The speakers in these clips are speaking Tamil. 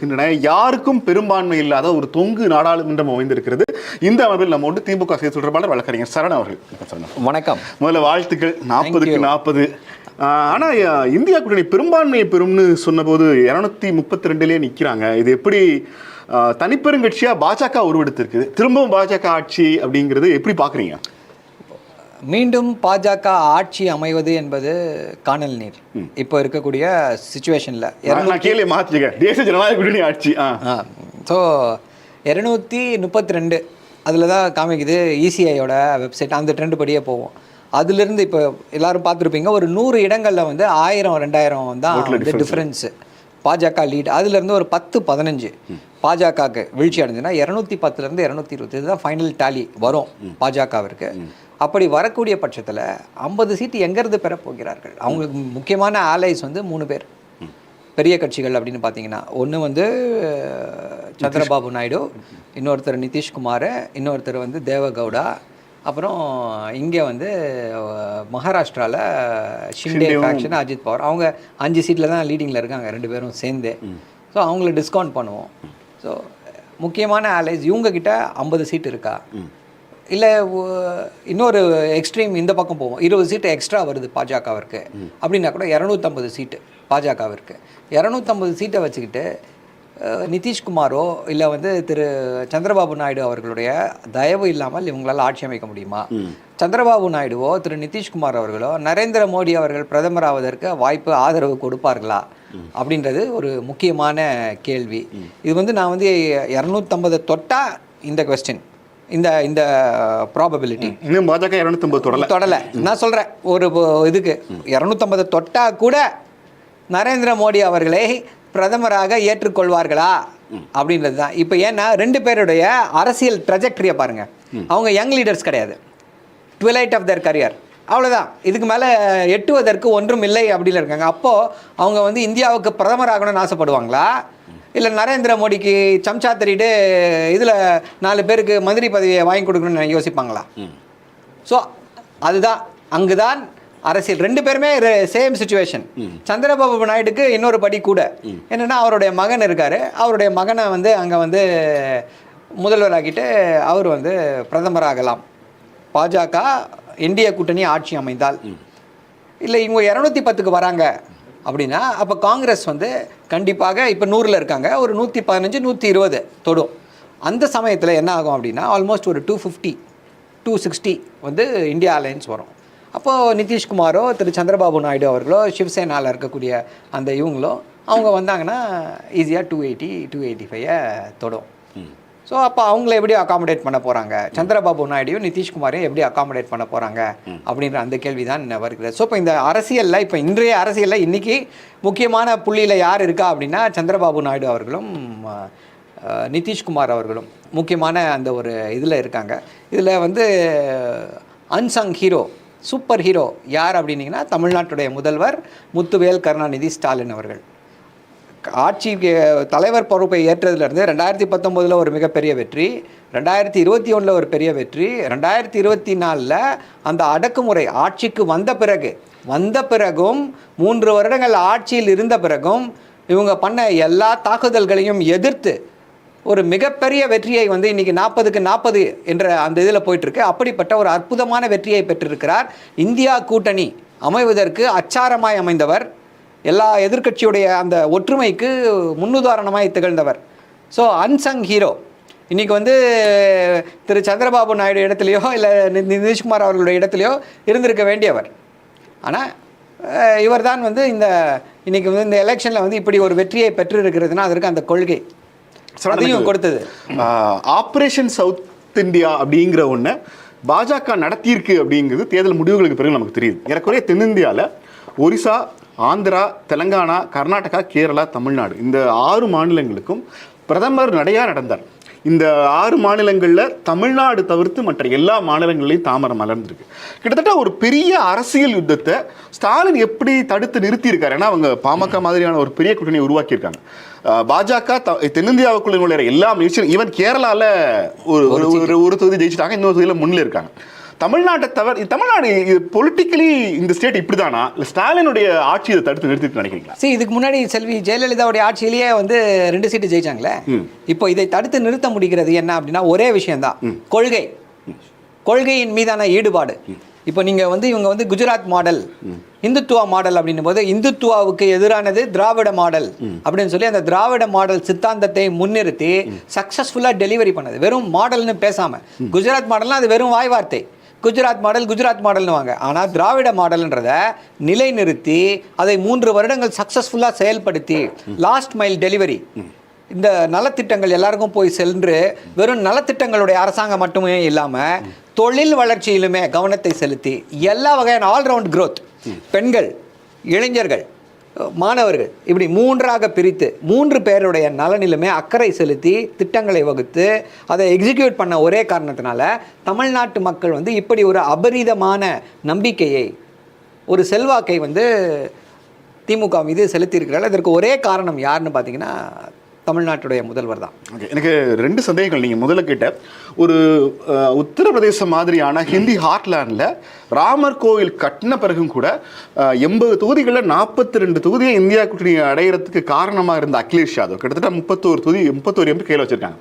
இருக்கின்றன. யாருக்கும் பெரும்பான்மை இல்லாத ஒரு தொங்கு நாடாளுமன்றம் அமைந்திருக்கிறது. இந்த அமைப்பில் நம்மோடு திமுக செய்தி தொடர்பாளர் வழக்கறிஞர் சரண் அவர்கள். வணக்கம். முதல்ல வாழ்த்துக்கள். நாற்பதுக்கு. நாற்பது. ஆனா அஹ், இந்தியா கூட்டணி பெரும்பான்மையை பெறும்னு சொன்னபோது இருநூத்தி முப்பத்தி ரெண்டுலேயே நிக்கிறாங்க. இது எப்படி அஹ், தனிப்பெருங்கட்சியா பாஜக உருவெடுத்திருக்கு திரும்பவும் பாஜக ஆட்சி அப்படிங்கிறது எப்படி பாக்குறீங்க? மீண்டும் பாஜக ஆட்சி அமைவது என்பது காணல் நீர். இப்போ இருக்கக்கூடிய சுச்சுவேஷனில் கேள்வி மாத்திருக்கேன். தேசிய ஜனநாயக கூட்டணி ஆட்சி. ஸோ இரநூத்தி முப்பத்தி ரெண்டு அதில் தான் காமிக்குது E இசிஐயோட வெப்சைட் அந்த ட்ரெண்ட் படியே போவோம். அதுலேருந்து இப்போ எல்லாரும் பார்த்துருப்பீங்க ஒரு நூறு இடங்களில் வந்து ஆயிரம் ரெண்டாயிரம் தான் வந்து டிஃப்ரென்ஸு பாஜக லீட் அதுலேருந்து ஒரு பத்து பதினஞ்சு பாஜகவுக்கு வீழ்ச்சி அடைஞ்சுன்னா இரநூத்தி பத்துலேருந்து இரநூத்தி இருபத்தி இதுதான் ஃபைனல் டாலி வரும் பாஜகவிற்கு. அப்படி வரக்கூடிய பட்சத்தில் ஐம்பது சீட்டு எங்கேருந்து பெற போகிறார்கள்? அவங்களுக்கு முக்கியமான ஆலைஸ் வந்து மூணு பேர். பெரிய கட்சிகள் அப்படின்னு பார்த்தீங்கன்னா ஒன்று வந்து சந்திரபாபு நாயுடு இன்னொருத்தர் நிதிஷ்குமார் இன்னொருத்தர் வந்து தேவகவுடா அப்புறம் இங்கே வந்து மகாராஷ்டிராவில் ஷிண்டே ஃபேக்ஷன் அஜித் பவார். அவங்க அஞ்சு சீட்டில் தான் லீடிங்கில் இருக்காங்க ரெண்டு பேரும் சேர்ந்து. ஸோ அவங்கள டிஸ்கவுண்ட் பண்ணுவோம். ஸோ முக்கியமான ஆலைஸ் இவங்க கிட்ட ஐம்பது சீட் இருக்கா? இல்லை இன்னொரு எக்ஸ்ட்ரீம் இந்த பக்கம் போவோம். இருபது சீட்டு எக்ஸ்ட்ரா வருது பாஜகவிற்கு. அப்படின்னா கூட இரநூத்தம்பது சீட்டு பாஜகவிற்கு. இரநூத்தம்பது சீட்டை வச்சுக்கிட்டு நிதிஷ்குமாரோ இல்லை வந்து திரு சந்திரபாபு நாயுடு அவர்களுடைய தயவு இல்லாமல் இவங்களால் ஆட்சி அமைக்க முடியுமா? சந்திரபாபு நாயுடுவோ திரு நிதிஷ்குமார் அவர்களோ நரேந்திர மோடி அவர்கள் பிரதமர் ஆவதற்கு வாய்ப்பு ஆதரவு கொடுப்பார்களா? அப்படின்றது ஒரு முக்கியமான கேள்வி. இது வந்து நான் வந்து இரநூத்தம்பது தொட்டா இந்த கொஸ்டின் இந்த இந்த ப்ராபபிலிட்டி இன்னும் பாஜக இருநூத்தி ஐம்பது தொடல. தொடலை. நான் சொல்கிறேன் ஒரு இதுக்கு. இரநூத்தம்பது தொட்டா கூட நரேந்திர மோடி அவர்களை பிரதமராக ஏற்றுக்கொள்வார்களா? அப்படின்றது தான். இப்போ ஏன்னா ரெண்டு பேருடைய அரசியல் ட்ரெஜெக்டரியை பாருங்க. அவங்க யங் லீடர்ஸ் கிடையாது. ட்விலைட் ஆஃப் their கரியர் அவ்வளோதான் இதுக்கு மேலே எட்டுவதற்கு ஒன்றும் இல்லை அப்படின்னு இருக்காங்க. அப்போது அவங்க வந்து இந்தியாவுக்கு பிரதமராகணும்னு ஆசைப்படுவாங்களா? இல்லை நரேந்திர மோடிக்கு சம்சா தட்டிட்டு இதில் நாலு பேருக்கு மந்திரி பதவியை வாங்கி கொடுக்கணும்னு யோசிப்பாங்களா? ஸோ அதுதான். அங்குதான் அரசியல். ரெண்டு பேருமே சேம் சுச்சுவேஷன் சந்திரபாபு நாயுடுக்கு இன்னொரு படி கூட. என்னன்னா அவருடைய மகன் இருக்காரு. அவருடைய மகனை வந்து அங்கே வந்து முதல்வராக்கிட்டு அவர் வந்து பிரதமராகலாம். பாஜக இந்திய கூட்டணி ஆட்சி அமைந்தால். இல்லை இவங்க இரநூத்தி பத்துக்கு வராங்க. அப்படின்னா அப்போ காங்கிரஸ் வந்து கண்டிப்பாக இப்போ நூறில் இருக்காங்க. ஒரு நூற்றி பதினஞ்சு நூற்றி இருபது தொடும். அந்த சமயத்தில் என்ன ஆகும் அப்படின்னா ஆல்மோஸ்ட் ஒரு டூ ஃபிஃப்டி டூ சிக்ஸ்டி வந்து இந்தியா அலையன்ஸ் வரும். அப்போது நிதிஷ்குமாரோ திரு சந்திரபாபு நாயுடு அவர்களோ சிவசேனாவில் இருக்கக்கூடிய அந்த இவங்களோ அவங்க வந்தாங்கன்னா ஈஸியாக டூ எயிட்டி டூ எயிட்டி ஃபைவை தொடும். ஸோ அப்போ அவங்கள எப்படி அகாமடேட் பண்ண போகிறாங்க சந்திரபாபு நாயுடையும் நிதிஷ்குமாரையும் எப்படி அகாமடேட் பண்ண போகிறாங்க அப்படின்ற அந்த கேள்வி தான் வருகிறது ஸோ இப்போ இந்த அரசியலில் இப்போ இன்றைய அரசியலில் இன்றைக்கி முக்கியமான புள்ளியில் யார் இருக்கா அப்படின்னா சந்திரபாபு நாயுடு அவர்களும் நிதிஷ்குமார் அவர்களும் முக்கியமான அந்த ஒரு இதில் இருக்காங்க. இதில் வந்து அன்சங் ஹீரோ சூப்பர் ஹீரோ யார் அப்படின்னீங்கன்னா தமிழ்நாட்டுடைய முதல்வர் முத்துவேல் கருணாநிதி ஸ்டாலின் அவர்கள். ஆட்சிக்கு தலைவர் பொறுப்பை ஏற்றதுலேருந்து ரெண்டாயிரத்தி பத்தொம்போதில் ஒரு மிகப்பெரிய வெற்றி ரெண்டாயிரத்தி இருபத்தி ஒன்றில் ஒரு பெரிய வெற்றி ரெண்டாயிரத்தி இருபத்தி நாலில் அந்த அடக்குமுறை ஆட்சிக்கு வந்த பிறகு வந்த பிறகும் மூன்று வருடங்கள் ஆட்சியில் இருந்த பிறகும் இவங்க பண்ண எல்லா தாக்குதல்களையும் எதிர்த்து ஒரு மிகப்பெரிய வெற்றியை வந்து இன்னைக்கு நாற்பதுக்கு நாற்பது என்ற அந்த இதில் போயிட்டுருக்கு. அப்படிப்பட்ட ஒரு அற்புதமான வெற்றியை பெற்றிருக்கிறார் இந்தியா கூட்டணி. அமைவதற்கு அச்சாரமாய் அமைந்தவர் எல்லா எதிர்க்கட்சியுடைய அந்த ஒற்றுமைக்கு முன்னுதாரணமாய் திகழ்ந்தவர். ஸோ அன்சங் ஹீரோ இன்னைக்கு வந்து திரு சந்திரபாபு நாயுடு இடத்துலையோ இல்லை நிதிஷ்குமார் அவர்களுடைய இடத்துலையோ இருந்திருக்க வேண்டியவர். ஆனால் இவர் தான் வந்து இந்த இன்னைக்கு வந்து இந்த எலெக்ஷனில் வந்து இப்படி ஒரு வெற்றியை பெற்றிருக்கிறதுனா அதற்கு அந்த கொள்கை. அதையும் கொடுத்தது. ஆப்ரேஷன் சவுத் இந்தியா அப்படிங்கிற ஒண்ணு பாஜக நடத்தியிருக்கு அப்படிங்கிறது தேர்தல் முடிவுகளுக்கு பிறகு நமக்கு தெரியுது. ஏறக்குறைய தென்னிந்தியாவில் ஒரிசா ஆந்திரா தெலங்கானா கர்நாடகா கேரளா தமிழ்நாடு. இந்த ஆறு மாநிலங்களுக்கும் பிரதமர் நடையா நடந்தார். இந்த ஆறு மாநிலங்களில் தமிழ்நாடு தவிர்த்து மற்ற எல்லா மாநிலங்களையும் தாமரம் மலர்ந்திருக்கு. கிட்டத்தட்ட ஒரு பெரிய அரசியல் யுத்தத்தை ஸ்டாலின் எப்படி தடுத்து நிறுத்தியிருக்காரு? ஏன்னா அவங்க பாமக மாதிரியான ஒரு பெரிய கூட்டணியை உருவாக்கியிருக்காங்க. பாஜக தென்னிந்தியாவுக்குள்ள நுழையிற எல்லா முயற்சியும் ஈவன் ஒரு- ஒரு ஒரு தொகுதி ஜெயிச்சிட்டாங்க இன்னொரு தொகுதியில் முன்னில் இருக்காங்க. தமிழ்நாட்டை தவிர தமிழ்நாடு பொலிட்டிக்கலி இந்த ஸ்டேட் இப்படிதானா? இல்ல ஸ்டாலினுடைய ஆட்சி இதை தடுத்து நிறுத்திட்டு நினைக்கிறீங்களா? சரி இதுக்கு முன்னாடி செல்வி ஜெயலலிதாவுடைய ஆட்சியிலேயே வந்து ரெண்டு சீட்டு ஜெயிச்சாங்களே. இப்போ இதை தடுத்து நிறுத்த முடிகிறது என்ன அப்படின்னா ஒரே விஷயம்தான். கொள்கை. கொள்கையின் மீதான ஈடுபாடு. இப்போ நீங்க வந்து இவங்க வந்து குஜராத் மாடல் இந்துத்துவா மாடல் அப்படின்னும் போது இந்துத்துவாவுக்கு எதிரானது திராவிட மாடல் அப்படின்னு சொல்லி அந்த திராவிட மாடல் சித்தாந்தத்தை முன்னிறுத்தி சக்சஸ்ஃபுல்லா டெலிவரி பண்ணது. வெறும் மாடல்னு பேசாம. குஜராத் மாடல்னா அது வெறும் வாய் வார்த்தை. குஜராத் மாடல் குஜராத் மாடல்னு வாங்க ஆனால் திராவிட மாடல்ன்றத நிலைநிறுத்தி அதை மூன்று வருடங்கள் சக்ஸஸ்ஃபுல்லாக செயல்படுத்தி லாஸ்ட் மைல் டெலிவரி இந்த நலத்திட்டங்கள் எல்லாருக்கும் போய் சென்று வெறும் நலத்திட்டங்களுடைய அரசாங்கம் மட்டுமே இல்லாமல் தொழில் வளர்ச்சியிலுமே கவனத்தை செலுத்தி எல்லா வகையான ஆல்ரவுண்ட் க்ரோத் பெண்கள் இளைஞர்கள் மாணவர்கள் இப்படி மூன்றாக பிரித்து மூன்று பேருடைய நலனிலுமே அக்கறை செலுத்தி திட்டங்களை வகுத்து அதை எக்ஸிக்யூட் பண்ண ஒரே காரணத்தினால தமிழ்நாட்டு மக்கள் வந்து இப்படி ஒரு அபரிதமான நம்பிக்கையை ஒரு செல்வாக்கை வந்து திமுக மீது செலுத்தியிருக்கிறார்கள். இதற்கு ஒரே காரணம் யாருன்னு பார்த்தீங்கன்னா தமிழ்நாட்டுடைய முதல்வர் தான். ஓகே எனக்கு ரெண்டு சந்தேகங்கள். நீங்கள் முதல்ல கேட்ட ஒரு உத்தரப்பிரதேசம் மாதிரியான ஹிந்தி ஹார்ட்லேண்டில் ராமர் கோவில் கட்டின பிறகும் கூட எண்பது தொகுதிகளில் நாற்பத்தி ரெண்டு தொகுதியை இந்தியா கூட்டணி அடையிறதுக்கு காரணமாக இருந்த அகிலேஷ் யாதவ். கிட்டத்தட்ட முப்பத்தோரு தொகுதி முப்பத்தோரு எம்பி கையில் வச்சுருக்காங்க.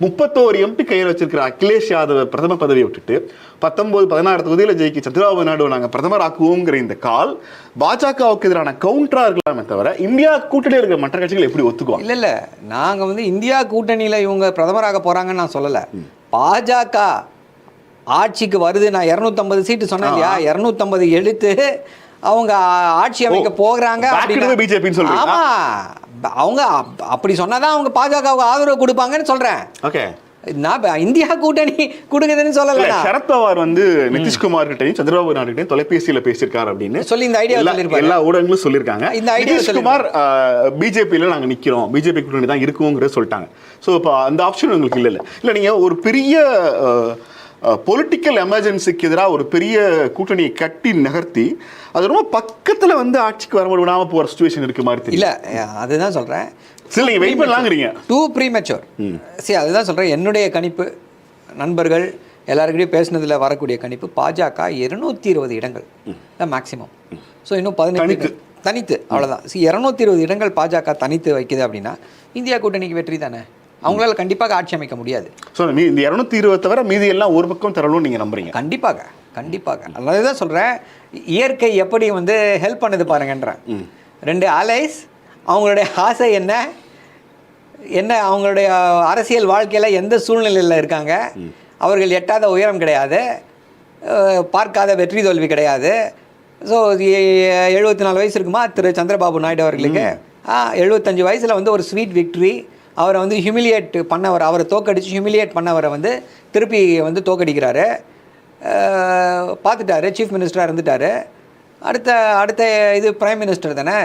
முப்பத்தோரு எம்பி கையில் வச்சிருக்கிற அகிலேஷ் யாதவ் பிரதம பதவியை விட்டுட்டு பத்தொன்பது பதினாறு தொகுதியில் ஜெயிக்க சந்திரபாபு நாயுடு நாங்கள் பிரதமர் ஆக்குவோங்கிற இந்த கால் பாஜகவுக்கு எதிரான கவுண்டரா இருக்கலாமே தவிர இந்தியா கூட்டணியில் இருக்கிற மற்ற கட்சிகள் எப்படி ஒத்துக்குவாங்க? இல்லை இல்லை. நாங்கள் வந்து இந்தியா கூட்டணியில் இவங்க பிரதமராக போகிறாங்கன்னு நான் சொல்லலை. பாஜக ஆட்சிக்கு வருது. நான் இரநூத்தம்பது சீட்டு சொன்னேன் இல்லையா? இரநூத்தம்பது எழுத்து அவங்க ஆட்சி அமைக்க போகிறாங்க back to the BJP ன்னு சொல்றீங்களா? ஆமா. அவங்க அப்- அப்படி சொன்னாதான் அவங்க பாஜகவுக்கு ஆதரவு கொடுப்பாங்கன்னு சொல்றேன். ஓகே. நான் இந்தியா கூட்டணி கொடுக்குதுன்னு சொல்லல சரத்பவார் வந்து நிதிஷ்குமார் கிட்டையும் சந்திரபாபு நாயுடு கிட்டையும் தொலைபேசியில பேசியிருக்காரு அப்படின்னு சொல்லி இந்த idea எல்லா- ஊடகங்களும் சொல்லியிருக்காங்க. இந்த idea நிதிஷ்குமார் பிஜேபியில நாங்க நிக்கிறோம். பிஜேபி கூட்டணி தான் இருக்குங்கிறத சொல்லிட்டாங்க. ஸோ இப்போ அந்த ஆப்ஷன் உங்களுக்கு இல்ல இல்ல. இல்ல நீங்க ஒரு பெரிய பொலிட்டிக்கல் எமர்ஜென்சிக்கு எதிராக ஒரு பெரிய கூட்டணியை கட்டி நகர்த்தி அது ரொம்ப பக்கத்துல வந்து ஆட்சிக்கு வர விடாம போற சுச்சுவேஷன் இருக்கு மாதிரி இல்ல அதுதான் சொல்றேன். சரி நீங்க வெயிட் பண்ணலாங்கிறீங்க. டூ ப்ரீமெச்சோர் சரி அதுதான் சொல்கிறேன் என்னுடைய கணிப்பு நண்பர்கள் எல்லாருக்கிட்டையும் பேசினதில் வரக்கூடிய கணிப்பு பாஜக இருநூத்தி இருபது இடங்கள் தான் மேக்ஸிமம் ஸோ இன்னும் பதினெட்டு தனித்து. அவ்வளோதான் இரநூத்தி இருபது இடங்கள் பாஜக தனித்து வைக்குது அப்படின்னா இந்தியா கூட்டணிக்கு வெற்றி தானே? அவங்களால கண்டிப்பாக ஆட்சி அமைக்க முடியாது. ஸோ இந்த இரநூத்தி இருபது தவிர மீதி எல்லாம் ஒரு பக்கம் தரணும்னு நீங்க நம்புறீங்க. கண்டிப்பாக கண்டிப்பாக. அதனால தான் சொல்கிறேன் இயற்கை எப்படி வந்து ஹெல்ப் பண்ணுது பாருங்கன்றேன். ரெண்டு அலைஸ் அவங்களுடைய ஆசை என்ன? என்ன அவங்களுடைய அரசியல் வாழ்க்கையில் எந்த சூழ்நிலையில் இருக்காங்க? அவர்கள் எட்டாத உயரம் கிடையாது. பார்க்காத வெற்றி தோல்வி கிடையாது. ஸோ எழுபத்தி நாலு வயசு இருக்குமா? திரு. சந்திரபாபு நாயுடு அவர்களுக்கு. எழுபத்தஞ்சு வயசில் வந்து ஒரு ஸ்வீட் விக்ட்ரி அவரை வந்து ஹியூமிலியேட் பண்ணவர் அவரை தோக்கடிச்சு ஹியூமிலியேட் பண்ணவரை வந்து திருப்பி வந்து தோக்கடிக்கிறாரு. பார்த்துட்டாரு சீஃப் மினிஸ்டராக இருந்துட்டாரு. அடுத்த அடுத்த இது பிரைம் மினிஸ்டர் தானே?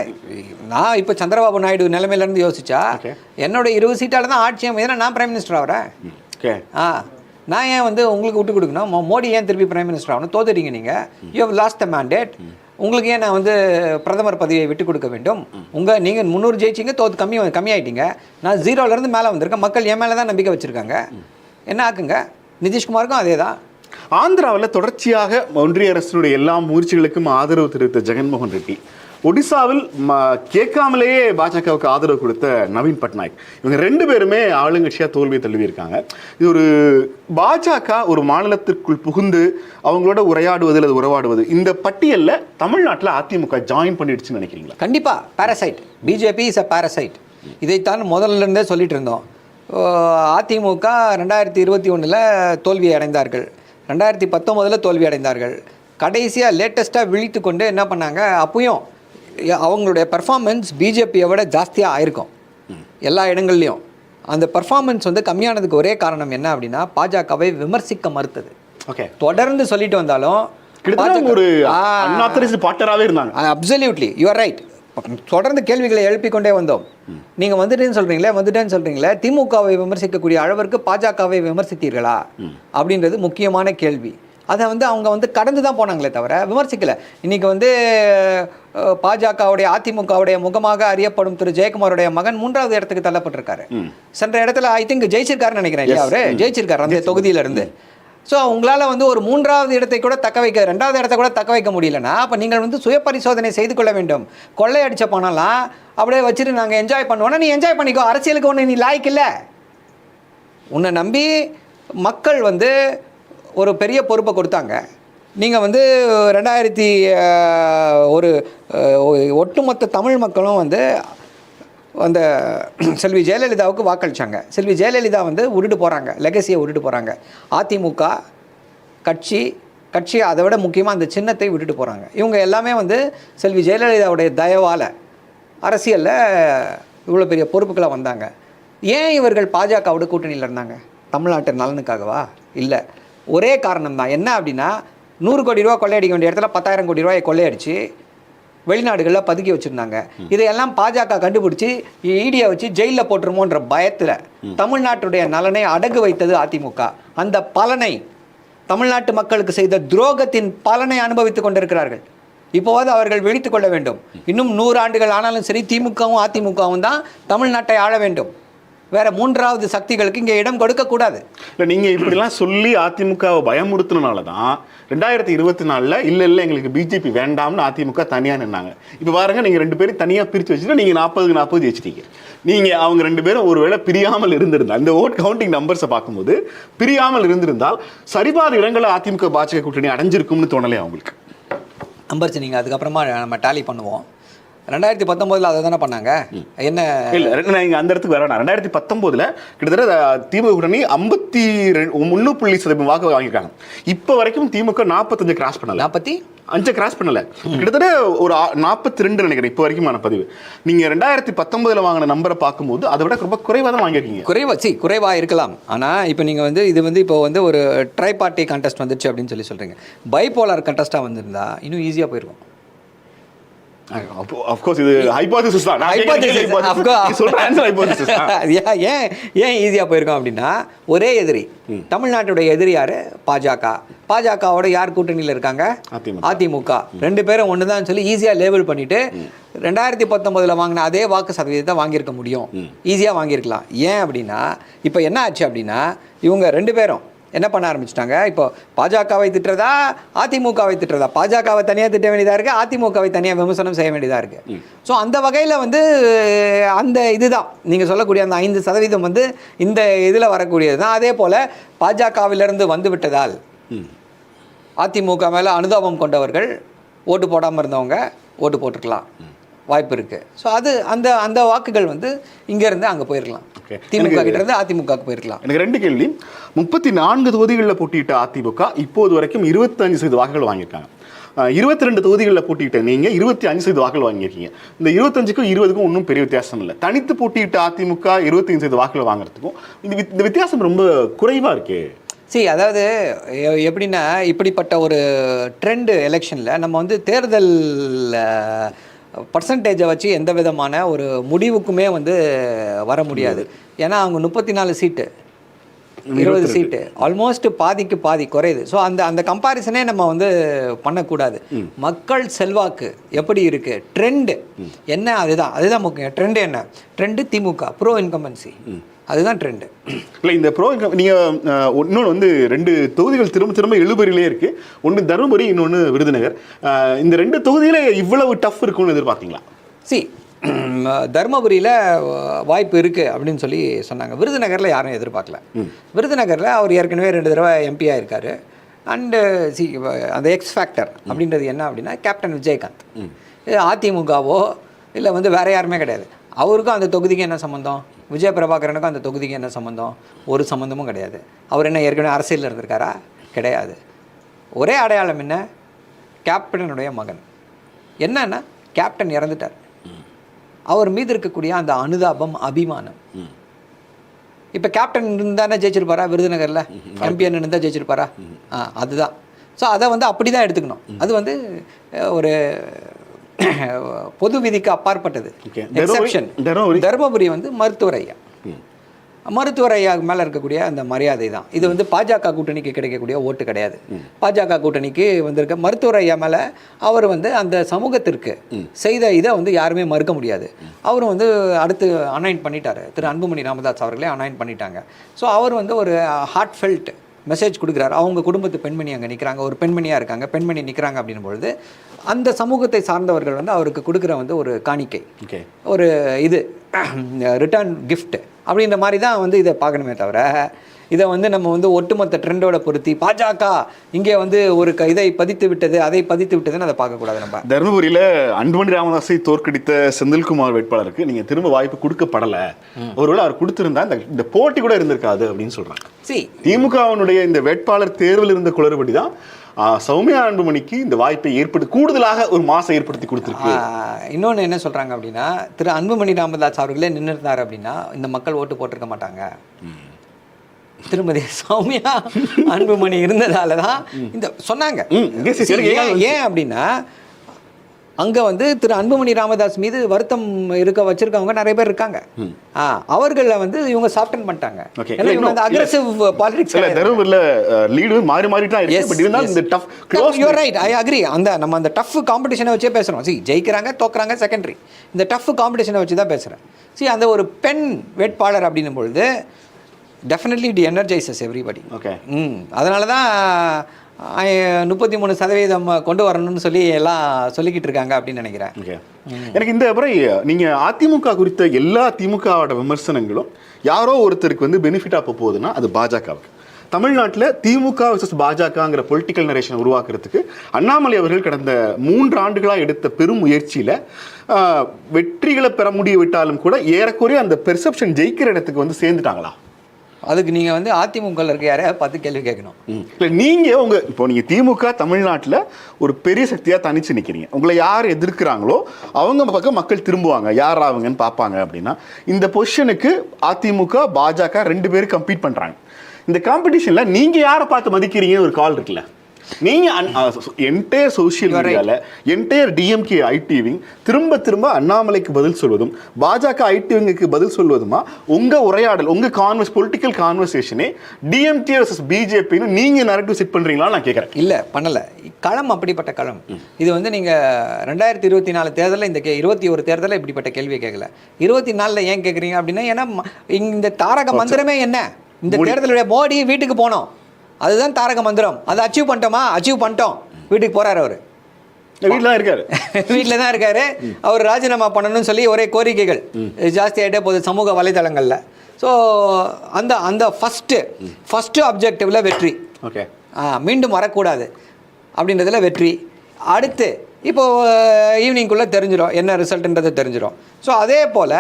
நான் இப்போ சந்திரபாபு நாயுடு நிலைமையிலேருந்து யோசிச்சா Okay. என்னோட இருபது சீட்டால் தான் ஆட்சி அமைதினா நான் பிரைம் மினிஸ்டர் ஆகிறேன் ஆ நான் ஏன் வந்து உங்களுக்கு விட்டு கொடுக்கணும்? மோடி ஏன் திருப்பி பிரைம் மினிஸ்டர் ஆகணும்? தோத்துட்டீங்க நீங்கள் you have lost the mandate உங்களுக்கு ஏன் நான் வந்து பிரதமர் பதவியை விட்டு கொடுக்க வேண்டும்? உங்கள் நீங்கள் முந்நூறு ஜெயிச்சிங்க தோத்து கம்மி கம்மியாயிட்டீங்க. நான் ஜீரோலேருந்து மேலே வந்திருக்கேன். மக்கள் என் மேலே தான் நம்பிக்கை வச்சுருக்காங்க. என்ன ஆக்குங்க? நிதிஷ்குமாருக்கும் அதே தான் ஆந்திராவில் தொடர்ச்சியாக ஒன்றிய அரசினுடைய எல்லா முயற்சிகளுக்கும் ஆதரவு தெரிவித்த ஜெகன்மோகன் ரெட்டி. ஒடிசாவில் ம கேட்காமலேயே பாஜகவுக்கு ஆதரவு கொடுத்த நவீன் பட்நாயக். இவங்க ரெண்டு பேருமே ஆளுங்கட்சியாக தோல்வியை தழுவியிருக்காங்க இது ஒரு பாஜக ஒரு மாநிலத்திற்குள் புகுந்து அவங்களோட உரையாடுவது அல்லது உறவாடுவது இந்த பட்டியலில் தமிழ்நாட்டில் அதிமுக ஜாயின் பண்ணிடுச்சுன்னு நினைக்கிறீங்களா? கண்டிப்பாக parasite BJP is a parasite இதைத்தான் முதல்ல இருந்தே சொல்லிட்டு இருந்தோம். அதிமுக ரெண்டாயிரத்தி இருபத்தி ஒன்றில் தோல்வி அடைந்தார்கள். ரெண்டாயிரத்தி பத்தொம்போதில் தோல்வி அடைந்தார்கள். கடைசியாக லேட்டஸ்ட்டாக விழித்து கொண்டு என்ன பண்ணாங்க? அப்பயும் அவங்களுடைய பெர்ஃபார்மன்ஸ் பிஜேபியை விட ஜாஸ்தியாக ஆயிருக்கும். எல்லா இடங்கள்லையும். அந்த பெர்ஃபார்மன்ஸ் வந்து கம்மியானதுக்கு ஒரே காரணம் என்ன அப்படின்னா பாஜகவை விமர்சிக்க மறுத்தது. ஓகே தொடர்ந்து சொல்லிட்டு வந்தாலும் ஒரு பார்ட்டராகவே இருந்தாங்க. அப்சல்யூட்லி யூஆர் ரைட் தொடர்ந்து கேள்விகளை எழுப்பிக் கொண்டே வந்தோம். நீங்க வந்துட்டேன்னு சொல்றீங்களே வந்துட்டேன்னு சொல்றீங்களே திமுகவை விமர்சிக்கக்கூடிய அளவிற்கு பாஜகவை விமர்சித்தீர்களா? அப்படின்றது முக்கியமான கேள்வி. அதை வந்து அவங்க வந்து கடந்து தான் போனாங்களே தவிர விமர்சிக்கல. இன்னைக்கு வந்து பாஜகவுடைய அதிமுகவுடைய முகமாக அறியப்படும் திரு ஜெயக்குமாருடைய மகன் மூன்றாவது இடத்துக்கு தள்ளப்பட்டிருக்காரு. சென்ற இடத்துல ஐ திங்க் ஜெயிச்சிருக்காருன்னு நினைக்கிறேன் இல்லையா அவரு? ஜெயிச்சிருக்காரு அந்த தொகுதியில இருந்து ஸோ உங்களால் வந்து ஒரு மூன்றாவது இடத்தை கூட தக்க வைக்க ரெண்டாவது இடத்தை கூட தக்க வைக்க முடியலன்னா அப்போ நீங்கள் வந்து சுய பரிசோதனை செய்து கொள்ள வேண்டும். கொள்ளையடிச்ச பணம்லாம் அப்படியே வச்சுட்டு நாங்கள் என்ஜாய் பண்ணுவோன்னா நீ என்ஜாய் பண்ணிக்கோ. அரசியலுக்கு ஒன்று நீ லாய்க்கு இல்லை. உன்னை நம்பி மக்கள் வந்து ஒரு பெரிய பொறுப்பை கொடுத்தாங்க. நீங்கள் வந்து ரெண்டாயிரத்தி ஒரு ஒட்டுமொத்த தமிழ் மக்களும் வந்து அந்த செல்வி ஜெயலலிதாவுக்கு வாக்களிச்சாங்க. செல்வி ஜெயலலிதா வந்து உருட்டு போகிறாங்க லெகசியை உருட்டு போகிறாங்க அதிமுக கட்சி கட்சி அதை விட முக்கியமாக அந்த சின்னத்தை விட்டுட்டு போகிறாங்க இவங்க எல்லாமே வந்து செல்வி ஜெயலலிதாவுடைய தயவால் அரசியலில் இவ்வளோ பெரிய பொறுப்புக்களாக வந்தாங்க. ஏன் இவர்கள் பாஜகவோட கூட்டணியில் இருந்தாங்க? தமிழ்நாட்டு நலனுக்காகவா? இல்லை. ஒரே காரணம் தான் என்ன அப்படின்னா நூறு கோடி ரூபா கொள்ளையடிக்க வேண்டிய இடத்துல பத்தாயிரம் கோடி ரூபாயை கொள்ளையடிச்சு வெளிநாடுகளில் பதுக்கி வச்சுருந்தாங்க. இதையெல்லாம் பாஜக கண்டுபிடிச்சி ஈடியை வச்சு ஜெயிலில் போட்டுருமோன்ற பயத்தில் தமிழ்நாட்டுடைய நலனை அடகு வைத்தது அதிமுக. அந்த பலனை தமிழ்நாட்டு மக்களுக்கு செய்த துரோகத்தின் பலனை அனுபவித்துக் கொண்டிருக்கிறார்கள். இப்போவாது அவர்கள் விழித்துக் கொள்ள வேண்டும். இன்னும் நூறு ஆண்டுகள் ஆனாலும் சரி திமுகவும் அதிமுகவும் தான் தமிழ்நாட்டை ஆள வேண்டும். வேற மூன்றாவது சக்திகளுக்கு இங்கே இடம் கொடுக்கக்கூடாது இல்லை நீங்கள் இப்படிலாம் சொல்லி அதிமுகவை பயமுறுத்தினால தான் ரெண்டாயிரத்தி இருபத்தி நாலில் இல்லை இல்லை எங்களுக்கு பிஜேபி வேண்டாம்னு அதிமுக தனியாக நின்னாங்க. இப்போ பாருங்க நீங்கள் ரெண்டு பேரும் தனியாக பிரித்து வச்சுட்டு நீங்கள் நாற்பதுக்கு நாற்பது ஜெயிச்சிட்டீங்க. நீங்கள் அவங்க ரெண்டு பேரும் ஒருவேளை பிரியாமல் இருந்திருந்தால் இந்த ஓட் கவுண்டிங் நம்பர்ஸை பார்க்கும்போது பிரியாமல் இருந்திருந்தால் சரிபாத இடங்களை அதிமுக பாஜக கூட்டணி அடைஞ்சிருக்கும்னு தோணலையா அவங்களுக்கு நம்பர்ஸ் நீங்கள் அதுக்கப்புறமா நம்ம டேலி பண்ணுவோம். ரெண்டாயிரத்தி பத்தொம்போதில் அதை தானே பண்ணாங்க என்ன? இல்ல ரெண்டு- நான் இங்க அந்த இடத்துக்கு வரேன். ரெண்டாயிரத்தி பத்தொன்பதுல கிட்டத்தட்ட திமுக கூட்டணி ஐம்பத்தி ரெண்டு ஒன்று புள்ளி சதவீதம் வாக்கு வாங்கியிருக்காங்க. இப்போ வரைக்கும் திமுக நாற்பத்தஞ்சு கிராஸ் பண்ணல. நாற்பத்தி அஞ்சு கிராஸ் பண்ணல. கிட்டத்தட்ட ஒரு நாற்பத்தி ரெண்டு நினைக்கிறேன் இப்போ வரைக்குமான பதிவு. நீங்க ரெண்டாயிரத்தி பத்தொன்பதுல வாங்கின நம்பரை பார்க்கும்போது அதை விட ரொம்ப குறைவாக தான் வாங்கியிருக்கீங்க. குறைவா சி குறைவாக இருக்கலாம். ஆனால் இப்போ நீங்கள் வந்து இது வந்து இப்போ வந்து ஒரு ட்ரை பார்ட்டி கண்டெஸ்ட் வந்துருச்சு அப்படின்னு சொல்லி சொல்கிறீங்க பைபோலார் கண்டெஸ்ட்டாக வந்திருந்தா இன்னும் ஈஸியாக போயிருக்கும். அஃப்கோர்ஸ் இது ஹைபோதிசிஸ் தான். ஹைபோதிசிஸ் ஏன் ஏன் ஈஸியாக போயிருக்கோம் அப்படின்னா ஒரே எதிரி. தமிழ்நாட்டுடைய எதிரி யாரு? பாஜக. பாஜகவோட யார் கூட்டணியில் இருக்காங்க? அதிமுக. அதிமுக. ரெண்டு பேரும் ஒன்று தான் சொல்லி ஈஸியாக லேபிள் பண்ணிட்டு ரெண்டாயிரத்தி பத்தொன்பதுல வாங்கின அதே வாக்கு சதவீதத்தை வாங்கியிருக்க முடியும். ஈஸியாக வாங்கியிருக்கலாம். ஏன் அப்படின்னா இப்போ என்ன ஆச்சு அப்படின்னா இவங்க ரெண்டு பேரும் என்ன பண்ண ஆரம்பிச்சிட்டாங்க? இப்போ பாஜகவை திட்டுறதா அதிமுகவை திட்டுறதா? பாஜகவை தனியாக திட்ட வேண்டியதாக இருக்குது அதிமுகவை தனியாக விமர்சனம் செய்ய வேண்டியதாக இருக்குது ஸோ அந்த வகையில் வந்து அந்த இதுதான். நீங்கள் சொல்லக்கூடிய அந்த ஐந்து சதவீதம் வந்து இந்த இதில் வரக்கூடியது தான் அதே போல் பாஜகவிலிருந்து வந்து விட்டதால் அதிமுக மேலே அனுதாபம் கொண்டவர்கள் ஓட்டு போடாமல் இருந்தவங்க ஓட்டு போட்டிருக்கலாம் வாய்ப்பு இருக்குது ஸோ அது அந்த அந்த வாக்குகள் வந்து இங்கேருந்து அங்கே போயிருக்கலாம். திமுக எனக்கு- கிட்ட இருந்து அதிமுகவுக்கு போயிருக்கலாம். எனக்கு ரெண்டு கேள்வி. முப்பத்தி நான்கு தொகுதிகளில் போட்டியிட்ட அதிமுக இப்போது வரைக்கும் இருபத்தஞ்சு சதவீத வாக்குகள் வாங்கியிருக்காங்க. இருபத்தி ரெண்டு தொகுதிகளில் போட்டியிட்ட நீங்க இருபத்தி அஞ்சு சதவீத வாக்குகள் வாங்கியிருக்கீங்க. இந்த இருபத்தஞ்சுக்கும் இருபதுக்கும் ஒன்றும் பெரிய வித்தியாசம் இல்லை. தனித்து போட்டியிட்ட அதிமுக இருபத்தஞ்சு சதவீத வாக்குகள் வாங்குறதுக்கும் இந்த இந்த வித்தியாசம் ரொம்ப குறைவா இருக்கே. சரி அதாவது எப்படின்னா இப்படிப்பட்ட ஒரு ட்ரெண்டு எலெக்ஷனில் நம்ம வந்து தேர்தல் பர்சன்டேஜை வச்சு எந்த விதமான ஒரு முடிவுக்குமே வந்து வர முடியாது. ஏன்னா அவங்க முப்பத்தி நாலு சீட்டு. இருபது சீட்டு. ஆல்மோஸ்ட் பாதிக்கு பாதி குறையுது. ஸோ அந்த அந்த கம்பாரிசனே நம்ம வந்து பண்ணக்கூடாது. மக்கள் செல்வாக்கு எப்படி இருக்கு? ட்ரெண்டு என்ன? அதுதான். அதுதான் முக்கியம். ட்ரெண்டு என்ன? ட்ரெண்டு திமுக ப்ரோ இன்கம்பன்சி அதுதான் ட்ரெண்டு இல்லை இந்த ப்ரோ நீங்க அஹ், இன்னொன்று வந்து ரெண்டு தொகுதிகள் திரும்ப திரும்ப எழுபறியிலே இருக்கு. ஒன்று தருமபுரி இன்னொன்று விருதுநகர். இந்த ரெண்டு தொகுதியில இவ்வளவு டஃப் இருக்கும்னு எதிர்பார்த்தீங்களா? சி தருமபுரியில் வாய்ப்பு இருக்குது அப்படின்னு சொல்லி சொன்னாங்க. விருதுநகரில் யாரும் எதிர்பார்க்கல. விருதுநகரில் அவர் ஏற்கனவே ரெண்டு தடவை எம்பியாக இருக்கார் அண்டு சி அந்த எக்ஸ் ஃபேக்டர் அப்படின்றது என்ன அப்படின்னா கேப்டன் விஜயகாந்த். இது அதிமுகவோ இல்லை வந்து வேற யாருமே கிடையாது. அவருக்கும் அந்த தொகுதிக்கு என்ன சம்மந்தம் விஜய பிரபாகரனுக்கும் அந்த தொகுதிக்கு என்ன சம்மந்தம் ஒரு சம்மந்தமும் கிடையாது. அவர் என்ன ஏற்கனவே அரசியலில் இருந்திருக்காரா? கிடையாது. ஒரே அடையாளம் என்ன? கேப்டனுடைய மகன். என்னன்னா கேப்டன் இறந்துட்டார். அவர் மீது இருக்கக்கூடிய அந்த அனுதாபம் அபிமானம். இப்போ கேப்டன் இருந்தானே ஜெயிச்சிருப்பாரா? விருதுநகரில்? எம்பிஎன் இருந்தால் ஜெயிச்சிருப்பாரா? ஆ அதுதான். ஸோ அதை வந்து அப்படி தான் எடுத்துக்கணும் அது வந்து ஒரு பொது விதிக்கு அப்பாற்பட்டது. தருமபுரி- எக்ஸெப்ஷன் தருமபுரி? தருமபுரி வந்து மருத்துவர் ஐயா. மருத்துவர் ஐயா மேலே இருக்கக்கூடிய அந்த மரியாதை தான். இது வந்து பாஜக கூட்டணிக்கு கிடைக்கக்கூடிய ஓட்டு கிடையாது. பாஜக கூட்டணிக்கு வந்திருக்க மருத்துவர் ஐயா மேலே அவர் வந்து அந்த சமூகத்திற்கு செய்த இதை வந்து யாருமே மறுக்க முடியாது. அவரும் வந்து அடுத்து அனைன் பண்ணிட்டாரு. திரு அன்புமணி ராமதாஸ் அவர்களே அனைன் பண்ணிட்டாங்க. ஸோ அவர் வந்து ஒரு ஹார்ட் ஃபெல்ட் மெசேஜ் கொடுக்குறாரு. அவங்க குடும்பத்து பெண்மணி அங்கே நிற்கிறாங்க ஒரு பெண்மணியாக இருக்காங்க. பெண்மணி நிற்கிறாங்க அப்படின்னும் பொழுது அந்த சமூகத்தை சார்ந்தவர்கள் வந்து அவருக்கு கொடுக்குற வந்து ஒரு காணிக்கை. ஓகே. ஒரு இது ரிட்டர்ன் gift. அப்படின்ற மாதிரி தான் வந்து இதை பார்க்கணுமே தவிர இதை வந்து நம்ம வந்து ஒட்டுமொத்த ட்ரெண்டோட பொருத்தி பாஜக இங்கே வந்து ஒரு இதை பதித்து விட்டது அதை பதித்து விட்டதுன்னு அதை பார்க்கக்கூடாது நம்ம. தருமபுரியில அன்புமணி ராமதாஸை தோற்கடித்த செந்தில்குமார் வேட்பாளருக்கு நீங்க திரும்ப வாய்ப்பு கொடுக்கப்படல. ஒருவேளை அவர் கொடுத்திருந்தா இந்த போட்டி கூட இருந்திருக்காது அப்படின்னு சொல்றாங்க. சி. திமுகவினுடைய இந்த வேட்பாளர் தேர்வில் இருந்த குளறுபடி தான் சௌமியா அன்புமணிக்கு இந்த வாய்ப்பை ஏற்படுத்தி கூடுதலாக ஒரு மாசம் ஏற்படுத்தி கொடுத்திருக்கு. இன்னொன்று என்ன சொல்கிறாங்க அப்படின்னா திரு அன்புமணி ராமதாஸ் அவர்களே நின்று இருந்தார் அப்படின்னா இந்த மக்கள் ஓட்டு போட்டிருக்க மாட்டாங்க. திருமதி சௌமியா அன்புமணி இருந்ததால தான் இந்த சொன்னாங்க. ஏன் அப்படின்னா அங்க வந்து திரு அன்புமணி ராமதாஸ் மீது வருத்தம் இருக்க வச்சிருக்கவங்க நிறைய பேர் இருக்காங்க. ஆ அவர்கள வந்து இவங்க சாப்டன் பண்ணிட்டாங்க. ஏன்னா இல்ல, இவங்க அந்த இன்னும் இல்ல. அக்ரெசிவ் பாலிடிக்ஸ் இல்ல தருமபுரியில லீடு மாறி மாறி தான் இருக்கு. பட் இருந்தாலும் இந்த tough close you're right I agree அந்த நம்ம அந்த டஃப் காம்படிஷனை வச்சே பேசுகிறோம் சி ஜெயிக்கிறாங்க தோக்குறாங்க செகண்டரி இந்த டஃப் காம்படிஷனை வச்சு தான் பேசுகிறேன் சி அந்த ஒரு பெண் வேட்பாளர் அப்படின்னும் பொழுது definitely it energizes everybody okay hmm அதனால தான் முப்பத்தி மூணு சதவீதம் கொண்டு வரணும்னு சொல்லி எல்லாம் சொல்லிக்கிட்டு இருக்காங்க அப்படின்னு நினைக்கிறேன். எனக்கு இந்த முறை நீங்க அதிமுக குறித்த எல்லா திமுகவோட விமர்சனங்களும் யாரோ ஒருத்தருக்கு வந்து பெனிஃபிட்டா போக போகுதுன்னா அது பாஜகவுக்கு. தமிழ்நாட்டில் திமுக vs பாஜகங்கிற பொலிட்டிக்கல் நரேஷன் உருவாக்குறதுக்கு அண்ணாமலை அவர்கள் கடந்த மூன்று ஆண்டுகளாக எடுத்த பெரும் முயற்சியில் வெற்றிகளை பெற முடிய விட்டாலும் கூட ஏறக்குறைய அந்த பெர்செப்ஷன் ஜெயிக்கிற இடத்துக்கு வந்து சேர்ந்துட்டாங்களா? அதுக்கு நீங்கள் வந்து அதிமுகவில் இருக்க யாரையா பார்த்து கேள்வி கேட்கணும். இல்லை நீங்கள் உங்கள் இப்போ நீங்கள் திமுக தமிழ்நாட்டில் ஒரு பெரிய சக்தியாக தனிச்சு நிற்கிறீங்க உங்களை யார் எதிர்க்கிறாங்களோ அவங்க பக்கம் மக்கள் திரும்புவாங்க. யார் அவங்கன்னு பார்ப்பாங்க அப்படின்னா இந்த பொசிஷனுக்கு அதிமுக பாஜக ரெண்டு பேரும் கம்பீட் பண்ணுறாங்க இந்த காம்படிஷனில் நீங்கள் யாரை பார்த்து மதிக்கிறீங்கன்னு ஒரு கால் இருக்குல்ல? நீங்கள் என்டையர் right. மீடியாவில் என்டையர் டிஎம்கே ஐடிவிங் திரும்ப திரும்ப அண்ணாமலைக்கு பதில் சொல்வதும் பாஜக ஐடிவிங்குக்கு பதில் சொல்வதுமா உங்க உரையாடல் உங்க கான்வர்ஸ் பொலிட்டிக்கல் கான்வர்சேஷனே டிஎம்கே வர்சஸ் பிஜேபின்னு நீங்க நரட்டிவ் செட் பண்றீங்களா நான் கேட்கறேன் இல்லை பண்ணலை. களம் அப்படிப்பட்ட களம். இது வந்து நீங்கள் ரெண்டாயிரத்தி இருபத்தி நாலு தேர்தலில் இந்த கே இருபத்தி ஒரு தேர்தலில் இப்படிப்பட்ட கேள்வியை கேட்கல இருபத்தி நாலில் ஏன் கேட்குறீங்க அப்படின்னா ஏன்னா இந்த தாரக மந்திரமே என்ன? இந்த. தேர்தலுடைய மோடி வீட்டுக்கு போனோம். அதுதான் தாரக மந்திரம். அதை அச்சீவ் பண்ணிட்டோமா? அச்சீவ் பண்ணிட்டோம். வீட்டுக்கு போறாரு அவர். வீட்டில் தான் இருக்காரு. வீட்டில் தான் இருக்காரு. அவர் ராஜினாமா பண்ணணும்னு சொல்லி ஒரே கோரிக்கைகள். ஜாஸ்தி ஆகிட்டே போகுது சமூக வலைதளங்களில். ஸோ அந்த அந்த ஃபஸ்ட்டு ஃபஸ்ட்டு அப்ஜெக்டிவில் வெற்றி. ஓகே மீண்டும் வரக்கூடாது. அப்படின்றதுல வெற்றி. அடுத்து இப்போ ஈவினிங்குள்ளே தெரிஞ்சிடும் என்ன ரிசல்ட்ன்றது தெரிஞ்சிடும் ஸோ அதே போல்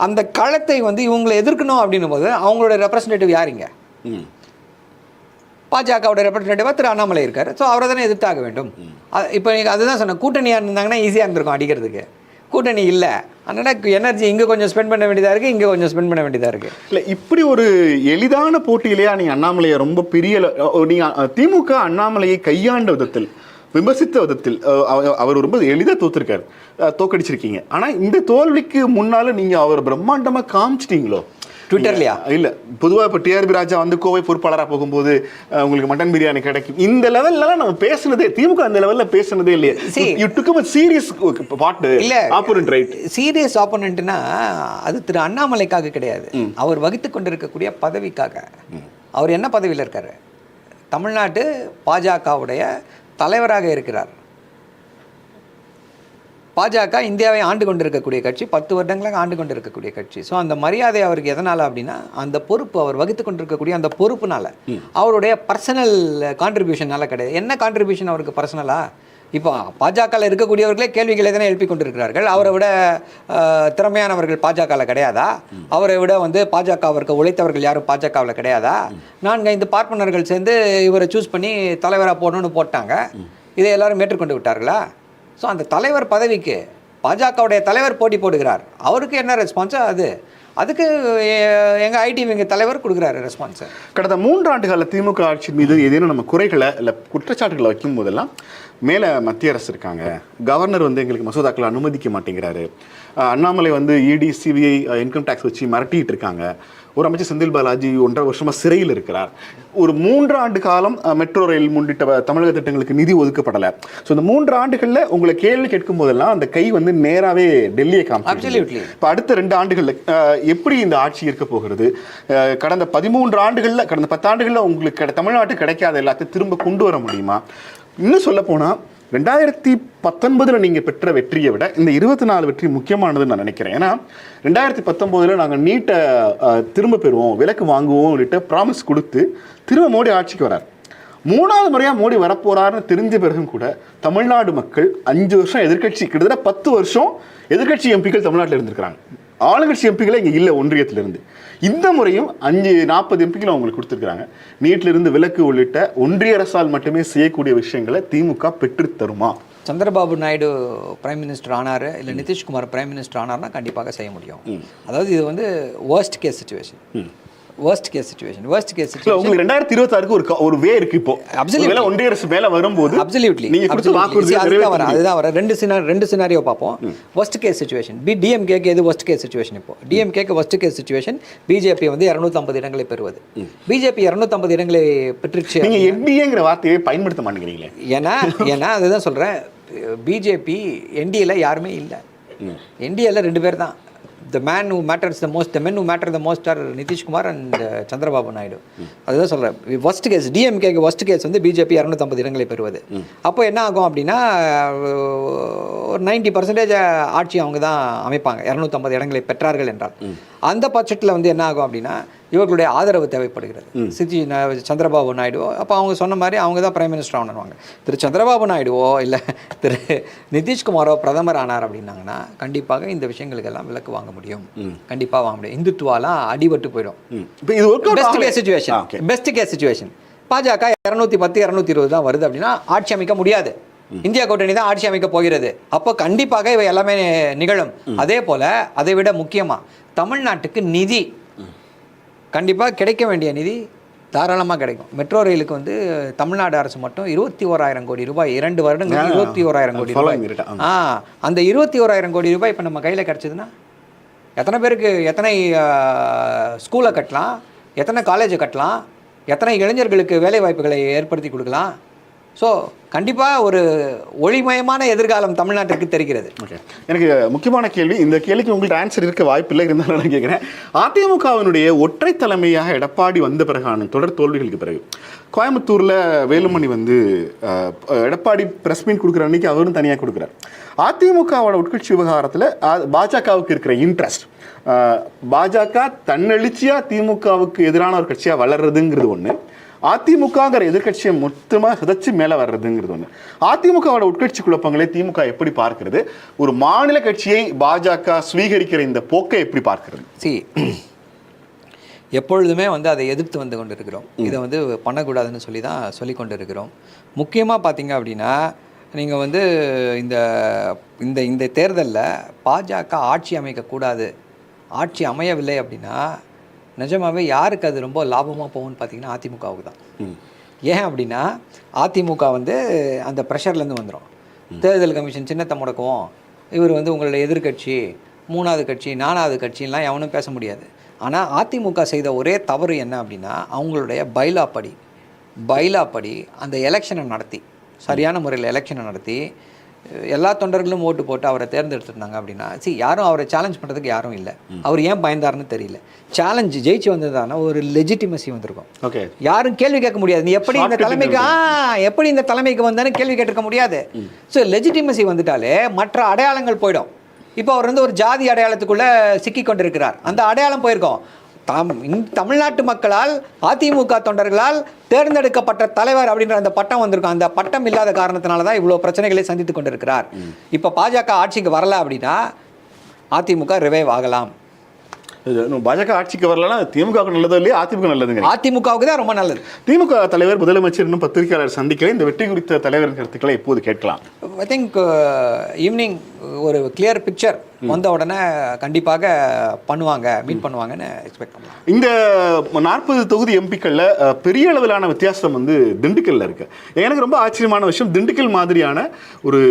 அந்த களத்தை வந்து இவங்களை எதிர்க்கணும் அப்படின்னும் போது அவங்களோட ரெப்ரசன்டேட்டிவ் யாருங்க ம். பாஜகவோட ரெப்ரசன்டேட்டிவாக திரு அண்ணாமலை இருக்கார். ஸோ அவரை தானே எதிர்த்தாக வேண்டும். இப்போ நீங்கள் அதுதான் சொன்னேன். கூட்டணியாக இருந்தாங்கன்னா ஈஸியாக இருந்திருக்கும் அடிக்கிறதுக்கு. கூட்டணி இல்லை. அதனால் எனர்ஜி இங்கே கொஞ்சம் ஸ்பெண்ட் பண்ண வேண்டியதாக இருக்குது இங்கே கொஞ்சம் ஸ்பெண்ட் பண்ண வேண்டியதாக இருக்குது இல்லை இப்படி ஒரு எளிதான போட்டியிலேயே நீங்கள் அண்ணாமலையை ரொம்ப பெரிய நீங்கள் திமுக அண்ணாமலையை கையாண்ட விதத்தில் விமர்சித்த விதத்தில் அவர் ரொம்ப எளிதாக தோத்துருக்காரு. தோக்கடிச்சிருக்கீங்க. ஆனால் இந்த தோல்விக்கு முன்னால் நீங்கள் அவர் பிரம்மாண்டமாக காமிச்சிட்டீங்களோ? ட்விட்டர்லையா? இல்ல பொதுவா இப்ப டிஆர்பி ராஜா வந்து கோவை பொறுப்பாளரா போகும்போது உங்களுக்கு மட்டன் பிரியாணி கிடைக்கும். இந்த லெவல்லாம் நம்ம பேசுனதே திமுக அந்த லெவல்ல பேசுனதே இல்லையே. யூ டுக் சீரியஸ் பாட்டு இல்ல. ஆப்போனன்ட் ரைட் சீரியஸ் ஆப்போனண்ட்னா அது திரு அண்ணாமலைக்காக கிடையாது. அவர் வகித்து கொண்டிருக்கக்கூடிய பதவிக்காக. அவர் என்ன பதவியில் இருக்காரு? தமிழ்நாட்டு பாஜகவுடைய தலைவராக இருக்கிறார். பாஜக இந்தியாவை ஆண்டு கொண்டிருக்கக்கூடிய கட்சி பத்து வருடங்களாக ஆண்டு கொண்டிருக்கக்கூடிய கட்சி. ஸோ அந்த மரியாதை அவருக்கு எதனால் அப்படின்னா அந்த பொறுப்பு அவர் வகித்து கொண்டிருக்கக்கூடிய அந்த பொறுப்புனால. அவருடைய பர்சனல் கான்ட்ரிபியூஷனால கிடையாது. என்ன கான்ட்ரிபியூஷன் அவருக்கு பர்சனலா இப்போ பாஜகவில் இருக்கக்கூடியவர்களே கேள்விகளை தானே எழுப்பி கொண்டிருக்கிறார்கள். அவரை விட திறமையானவர்கள் பாஜகவில் கிடையாதா? அவரை விட வந்து பாஜகவிற்கு உழைத்தவர்கள் யாரும் பாஜகவில் கிடையாதா? நான்கு ஐந்து பார்ப்பனர்கள் சேர்ந்து இவரை சூஸ் பண்ணி தலைவராக போடணும்னு போட்டாங்க. இதை எல்லாரும் ஏற்றுக்கொண்டு விட்டார்களா? ஸோ அந்த தலைவர் பதவிக்கு பாஜகவுடைய தலைவர் போட்டி போடுகிறார். அவருக்கு என்ன ரெஸ்பான்ஸோ அது அதுக்கு எங்கள் ஐடி விங்க தலைவர் கொடுக்குறாரு ரெஸ்பான்ஸு கடந்த மூன்றாண்டு கால திமுக ஆட்சி மீது ஏதேனும் நம்ம குறைகளை இல்லை குற்றச்சாட்டுகளை வைக்கும் போதெல்லாம் மேலே மத்திய அரசு இருக்காங்க. கவர்னர் வந்து எங்களுக்கு மசோதாக்களை அனுமதிக்க மாட்டேங்கிறாரு. அண்ணாமலை வந்து இடி சிபிஐ இன்கம் டேக்ஸ் வச்சு மிரட்டிட்டு இருக்காங்க. ஒரு அமைச்சர் செந்தில் பாலாஜி ஒன்றரை வருஷமா சிறையில் இருக்கிறார். ஒரு மூன்று ஆண்டு காலம் மெட்ரோ ரயில் முன்னிட்ட தமிழக திட்டங்களுக்கு நிதி ஒதுக்கப்படலை. ஸோ இந்த மூன்று ஆண்டுகளில் உங்களை கேள்வி கேட்கும் போதெல்லாம் அந்த கை வந்து நேராவே டெல்லியை. காமிச்சு இப்போ அடுத்த ரெண்டு ஆண்டுகளில் எப்படி இந்த ஆட்சி இருக்க போகிறது? கடந்த பதிமூன்று ஆண்டுகளில் கடந்த பத்தாண்டுகளில் உங்களுக்கு கிடை- தமிழ்நாட்டுக்கு கிடைக்காத எல்லாத்தையும் திரும்ப கொண்டு வர முடியுமா? இன்னும் சொல்ல போனால் ரெண்டாயிரத்தி பத்தொன்பதில் நீங்கள் பெற்ற வெற்றியை விட இந்த இருபத்தி நாலு வெற்றி முக்கியமானதுன்னு நான் நினைக்கிறேன். ஏன்னா ரெண்டாயிரத்தி பத்தொம்போதில் நாங்கள் நீட்டை திரும்ப பெறுவோம் விலக்கு வாங்குவோம் உள்ளிட்ட ப்ராமிஸ் கொடுத்து திரும்ப மோடி ஆட்சிக்கு வரார். மூணாவது முறையாக மோடி வரப்போறாருன்னு தெரிஞ்ச பிறகும் கூட தமிழ்நாடு மக்கள் அஞ்சு வருஷம் எதிர்க்கட்சி கிட்டத்தட்ட பத்து வருஷம் எதிர்க்கட்சி எம்பிக்கள் தமிழ்நாட்டில் இருந்திருக்கிறாங்க. ஆளுங்கட்சி எம்பிக்களே இங்கே இல்லை ஒன்றியத்திலிருந்து. இந்த முறையும் அஞ்சு நாற்பது எம்பிக்கள் அவங்களுக்கு கொடுத்துருக்காங்க நீட்டிலிருந்து விலக்கு உள்ளிட்ட ஒன்றிய அரசால் மட்டுமே செய்யக்கூடிய விஷயங்களை திமுக பெற்றுத் தருமா? சந்திரபாபு நாயுடு பிரைம் மினிஸ்டர் ஆனார் இல்லை நிதிஷ்குமார் பிரைம் மினிஸ்டர் ஆனார்னா கண்டிப்பாக செய்ய முடியும். அதாவது இது வந்து worst case situation worst case situation worst case உங்களுக்கு ரெண்டாயிரத்தி இருபத்தாறுக்கு ஒரு ஒரு வே இருக்கு இப்போ. ஒருவேளை ஒன்றிய அரசு மேல வரும்போது அப்சல்யூட்லி நீங்க கொடுத்த வாக்குறுதி அதுதான் வர அதுதான் வர ரெண்டு சினாரி ரெண்டு சினாரியோ பார்ப்போம். worst கேஸ் சுச்சுவேஷன் பி டிஎம்கேக்கு எது worst கேஸ் சுச்சுவேஷன் இப்போ? டிஎம்கேக்கு worst கேஸ் சுச்சுவேஷன் பிஜேபி வந்து இரநூத்தம்பது இடங்களை பெறுவது. பிஜேபி இரநூத்தம்பது இடங்களை பெற்றுச்சு நீங்க என்டிஏங்கிற வார்த்தையை பயன்படுத்த மாட்டேங்கிறீங்களே. ஏன்னா ஏன்னா அதுதான் சொல்கிறேன் பிஜேபி என்டிஏல யாருமே இல்லை. என்டிஏல ரெண்டு பேர் தான். The man who matters the most the men who matter the most are Nitish Kumar and Chandrababu Naidu அதுதான் சொல்கிறேன் ஃபர்ஸ்ட் கேஸ் டிஎம்கேக்கு ஃபர்ஸ்ட் கேஸ் வந்து பிஜேபி இரநூத்தம்பது இடங்களை பெறுவது. அப்போ என்ன ஆகும் அப்படின்னா ஒரு நைன்டி பர்சன்டேஜ் ஆட்சி அவங்க தான் அமைப்பாங்க. இரநூத்தம்பது இடங்களை பெற்றார்கள் என்றால். அந்த பட்சத்தில் வந்து என்ன ஆகும் அப்படின்னா இவர்களுடைய ஆதரவு தேவைப்படுகிறது. சிஜி சந்திரபாபு நாயுடுவோ அப்போ அவங்க சொன்ன மாதிரி அவங்க தான் பிரைம் மினிஸ்டர் ஆனவாங்க திரு சந்திரபாபு நாயுடுவோ இல்லை திரு நிதிஷ்குமாரோ பிரதமர் ஆனார் அப்படின்னாங்கன்னா கண்டிப்பாக இந்த விஷயங்களுக்கெல்லாம் விலக்கு வாங்க முடியும். கண்டிப்பாக வாங்க முடியும். இந்துத்துவாலாம் அடிபட்டு போயிடும். இப்போ இது work best case situation best case situation BJP இரநூத்தி பத்து இரநூத்தி இருபது தான் வருது அப்படின்னா ஆட்சி அமைக்க முடியாது. இந்தியா கூட்டணி தான் ஆட்சி அமைக்க போகிறது. அப்போ கண்டிப்பாக இவை எல்லாமே நிகழும். அதே போல அதை விட முக்கியமா தமிழ்நாட்டுக்கு நிதி கண்டிப்பாக கிடைக்க வேண்டிய நிதி தாராளமாக கிடைக்கும் மெட்ரோ ரயிலுக்கு வந்து தமிழ்நாடு அரசு மட்டும் இருபத்தி ஓராயிரம் கோடி ரூபாய் இரண்டு வருடங்கள். இருபத்தி ஓராயிரம் கோடி ரூபாய். ஆ அந்த இருபத்தி ஓராயிரம் கோடி ரூபாய் இப்போ நம்ம கையில் கிடச்சதுன்னா எத்தனை பேருக்கு எத்தனை ஸ்கூலை கட்டலாம் எத்தனை காலேஜை கட்டலாம் எத்தனை இளைஞர்களுக்கு வேலை வாய்ப்புகளை ஏற்படுத்தி கொடுக்கலாம் ஸோ கண்டிப்பாக ஒரு ஒளிமயமான எதிர்காலம் தமிழ்நாட்டிற்கு தெரிகிறது. ஓகே எனக்கு முக்கியமான கேள்வி இந்த கேள்விக்கு உங்கள்கிட்ட ஆன்சர் இருக்க வாய்ப்பில்லை இருந்தாலும் நான் கேட்குறேன் அதிமுகவினுடைய ஒற்றை தலைமையாக எடப்பாடி வந்த பிறகான தொடர் தோல்விகளுக்கு பிறகு கோயம்புத்தூரில் வேலுமணி வந்து எடப்பாடி பிரஸ் மீட் கொடுக்குற அன்னைக்கு அவரும் தனியாக கொடுக்குறார். அதிமுகவோட உட்கட்சி விவகாரத்தில் பாஜகவுக்கு இருக்கிற இன்ட்ரெஸ்ட் பாஜக தன்னெழுச்சியாக திமுகவுக்கு எதிரான ஒரு கட்சியாக வளர்றதுங்கிறது ஒன்று அதிமுகங்கிற எதிர்க்கட்சியை மொத்தமாக சிதைச்சு மேலே வர்றதுங்கிறது ஒன்று அதிமுகவோட உட்கட்சி குழப்பங்களை திமுக எப்படி பார்க்கிறது? ஒரு மாநில கட்சியை பாஜக ஸ்வீகரிக்கிற இந்த போக்கை எப்படி பார்க்கிறது? சி எப்பொழுதுமே வந்து அதை எதிர்த்து வந்து கொண்டிருக்கிறோம். இதை வந்து பண்ணக்கூடாதுன்னு சொல்லி தான் சொல்லி கொண்டு இருக்கிறோம் முக்கியமாக பார்த்தீங்க அப்படின்னா நீங்கள் வந்து இந்த இந்த இந்த தேர்தலில் பாஜக ஆட்சி அமைக்கக்கூடாது. ஆட்சி அமையவில்லை அப்படின்னா நிஜமாவே யாருக்கு அது ரொம்ப லாபமாக போகும்னு பார்த்தீங்கன்னா அதிமுகவுக்கு தான். ஏன் அப்படின்னா அதிமுக வந்து அந்த ப்ரெஷர்லேருந்து வந்துடும் தேர்தல் கமிஷன் சின்னத்தை முடக்குவோம். இவர் வந்து உங்களுடைய எதிர்க்கட்சி மூணாவது கட்சி நாலாவது கட்சிலாம் எவனும் பேச முடியாது. ஆனால் அதிமுக செய்த ஒரே தவறு என்ன அப்படின்னா அவங்களுடைய பைலா படி பைலா படி அந்த எலெக்ஷனை நடத்தி சரியான முறையில் எலெக்ஷனை நடத்தி எல்லா தொண்டர்களும் ஓட்டு போட்டு அவரை தேர்ந்தெடுத்திருந்தாங்க அப்படின்னா சி யாரும் அவரை சேலஞ்ச் பண்ணுறதுக்கு யாரும் இல்லை. அவர் ஏன் பயந்தாருன்னு தெரியல. சேலஞ்சு ஜெயிச்சு வந்ததான ஒரு லெஜிட்டிமசி வந்திருக்கும். ஓகே. யாரும் கேள்வி கேட்க முடியாது. நீ எப்படி இந்த தலைமைக்கு ஆ எப்படி இந்த தலைமைக்கு வந்தான்னு கேள்வி கேட்டிருக்க முடியாது. ஸோ லெஜிட்டிமசி வந்துட்டாலே மற்ற அடையாளங்கள் போயிடும். இப்போ அவர் வந்து ஒரு ஜாதி அடையாளத்துக்குள்ள சிக்கி கொண்டிருக்கிறார். அந்த அடையாளம் போயிருக்கோம். தம் தமிழ்நாட்டு மக்களால் அதிமுக தொண்டர்களால் தேர்ந்தெடுக்கப்பட்ட தலைவர் அப்படின்ற அந்த பட்டம் வந்திருக்கும். அந்த பட்டம் இல்லாத காரணத்தினால தான் இவ்வளோ பிரச்சனைகளை சந்தித்து கொண்டிருக்கிறார். இப்போ பாஜக ஆட்சிக்கு வரல அப்படின்னா அதிமுக ரிவைவ் ஆகலாம். பாஜக ஆட்சிக்கு வரலன்னா திமுக நல்லதோ இல்லையா அதிமுக நல்லதுங்க அதிமுகவுக்கு தான் ரொம்ப நல்லது. திமுக தலைவர் முதலமைச்சர் இன்னும் பத்திரிகையாளர் சந்திக்கல. இந்த வெற்றி குறித்த தலைவரின் கருத்துக்களை எப்போது கேட்கலாம்? ஐ திங்க் ஈவினிங் ஒரு கிளியர் பிக்சர் வந்த உடனே கண்டிப்பாக பண்ணுவாங்க மீட் பண்ணுவாங்கன்னு எக்ஸ்பெக்ட் பண்ணலாம். இந்த நாற்பது தொகுதி எம்பிக்கள்ல பெரிய அளவிலான வித்தியாசம் வந்து திண்டுக்கல்ல இருக்கு. எனக்கு ரொம்ப ஆச்சரியமான விஷயம் திண்டுக்கல் மாதிரியான ஒரு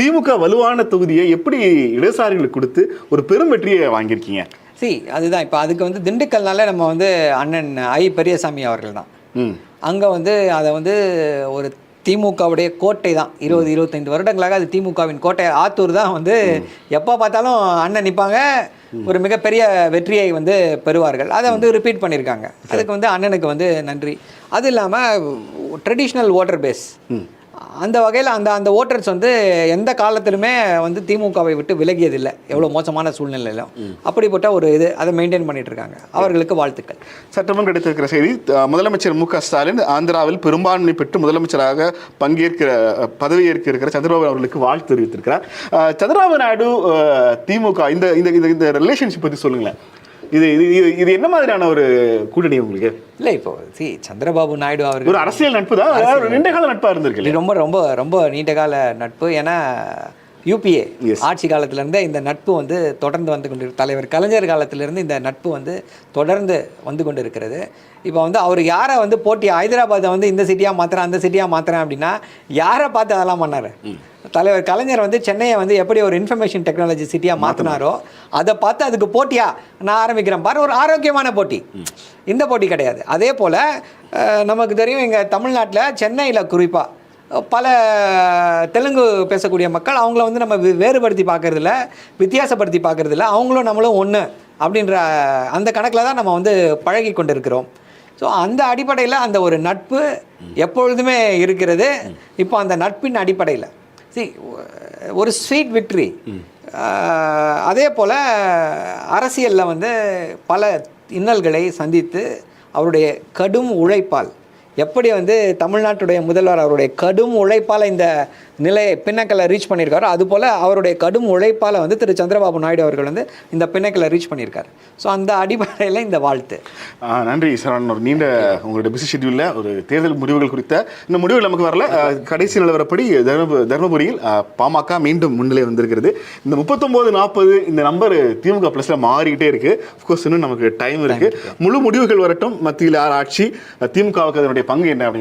திமுக வலுவான தொகுதியை எப்படி இடதுசாரிகளுக்கு கொடுத்து ஒரு பெரும் வெற்றியை வாங்கியிருக்கீங்க? சி அதுதான். இப்போ அதுக்கு வந்து திண்டுக்கல்னால நம்ம வந்து அண்ணன் ஐ. பெரியசாமி அவர்கள் தான் அங்கே வந்து அதை வந்து ஒரு திமுகவுடைய கோட்டை தான். இருபது இருபத்தைந்து வருடங்களாக அது திமுகவின் கோட்டை. ஆத்தூர் தான் வந்து எப்போ பார்த்தாலும் அண்ணன் நிற்பாங்க ஒரு மிகப்பெரிய வெற்றியை வந்து பெறுவார்கள். அதை வந்து ரிப்பீட் பண்ணியிருக்காங்க. அதுக்கு வந்து அண்ணனுக்கு வந்து நன்றி. அது இல்லாமல் ட்ரெடிஷ்னல் ஓட்டர் பேஸ் அந்த வகையில் அந்த அந்த ஓட்டர்ஸ் வந்து எந்த காலத்திலுமே வந்து திமுகவை விட்டு விலகியதில்லை. எவ்வளோ மோசமான சூழ்நிலையிலும். அப்படிப்பட்ட ஒரு இது அதை மெயின்டைன் பண்ணிட்டு இருக்காங்க அவர்களுக்கு வாழ்த்துக்கள். சட்டமன்றம் கிடைத்திருக்கிற செய்தி முதலமைச்சர் மு க ஸ்டாலின் ஆந்திராவில் பெரும்பான்மை பெற்று முதலமைச்சராக பங்கேற்கிற பதவியேற்க இருக்கிற சந்திரபாபு அவர்களுக்கு வாழ்த்து தெரிவித்திருக்கிறார். சந்திரபாபு நாயுடு திமுக இந்த இந்த இந்த- இந்த ரிலேஷன்ஷிப் பற்றி சொல்லுங்களேன். இது இது இது- என்ன மாதிரியான ஒரு கூட்டணி உங்களுக்கு? இல்லை இப்போ சி சந்திரபாபு நாயுடு அவர்கள் ஒரு அரசியல் நட்பு தான் நீண்ட கால நட்பா இருந்திருக்கு ரொம்ப ரொம்ப ரொம்ப நீண்ட கால நட்பு. ஏன்னா யூபிஏ. ஆட்சி காலத்திலேருந்தே இந்த நட்பு வந்து தொடர்ந்து வந்து கொண்டு தலைவர் கலைஞர் காலத்திலிருந்து இந்த நட்பு வந்து தொடர்ந்து வந்து கொண்டு இருக்கிறது இப்போ வந்து அவர் யாரை வந்து போட்டி ஹைதராபாத்தை வந்து இந்த சிட்டியாக மாற்றுறேன் அந்த சிட்டியாக மாற்றுறேன் அப்படின்னா யாரை பார்த்து அதெல்லாம் பண்ணார்? தலைவர் கலைஞர் வந்து சென்னையை வந்து எப்படி ஒரு இன்ஃபர்மேஷன் டெக்னாலஜி சிட்டியாக மாற்றினாரோ அதை பார்த்து அதுக்கு போட்டியா? நான் ஆரம்பிக்கிறேன். பாரு ஒரு ஆரோக்கியமான போட்டி. இந்த போட்டி கிடையாது. அதே போல் நமக்கு தெரியும் இங்கே தமிழ்நாட்டில் சென்னையில் குறிப்பாக பல தெலுங்கு பேசக்கூடிய மக்கள் அவங்கள வந்து நம்ம வே- வேறுபடுத்தி பார்க்கறதில்ல வித்தியாசப்படுத்தி பார்க்கறதில்ல. அவங்களும் நம்மளும் ஒன்று அப்படின்ற அந்த கணக்கில் தான் நம்ம வந்து பழகி கொண்டு இருக்கிறோம் ஸோ அந்த அடிப்படையில் அந்த ஒரு நட்பு எப்பொழுதுமே இருக்கிறது. இப்போ அந்த நட்பின் அடிப்படையில். சி ஒரு ஸ்வீட் விக்ட்ரி அதே போல் அரசியலில் வந்து பல இன்னல்களை சந்தித்து அவருடைய கடும் உழைப்பால் எப்படி வந்து தமிழ்நாட்டுடைய முதல்வர் அவருடைய கடும் உழைப்பால் இந்த நிலையை பின்னக்கலை ரீச் பண்ணியிருக்காரோ அதுபோல் அவருடைய கடும் உழைப்பால் வந்து திரு. சந்திரபாபு நாயுடு அவர்கள் வந்து இந்த பின்னக்கலை ரீச் பண்ணியிருக்காரு. ஸோ அந்த அடிப்படையில் இந்த வாழ்த்து. நன்றி சரவணன் ஒரு நீண்ட உங்களுடைய பிஸி ஷெட்யூலில் ஒரு தேர்தல் முடிவுகள் குறித்த இந்த முடிவுகள் நமக்கு வரல. கடைசி நிலவரப்படி தருமபு தருமபுரியில் பாமக மீண்டும் முன்னிலை வந்திருக்கிறது. இந்த முப்பத்தொம்போது நாற்பது இந்த நம்பர் திமுக ப்ளஸில் மாறிக்கிட்டே இருக்கு. கோர்ஸ் இன்னும் நமக்கு டைம் இருக்கு. முழு முடிவுகள் வரட்டும். மத்தியில் யார் ஆட்சி? திமுகவுக்கு அதனுடைய பங்கு என்ன அப்படிங்கிறது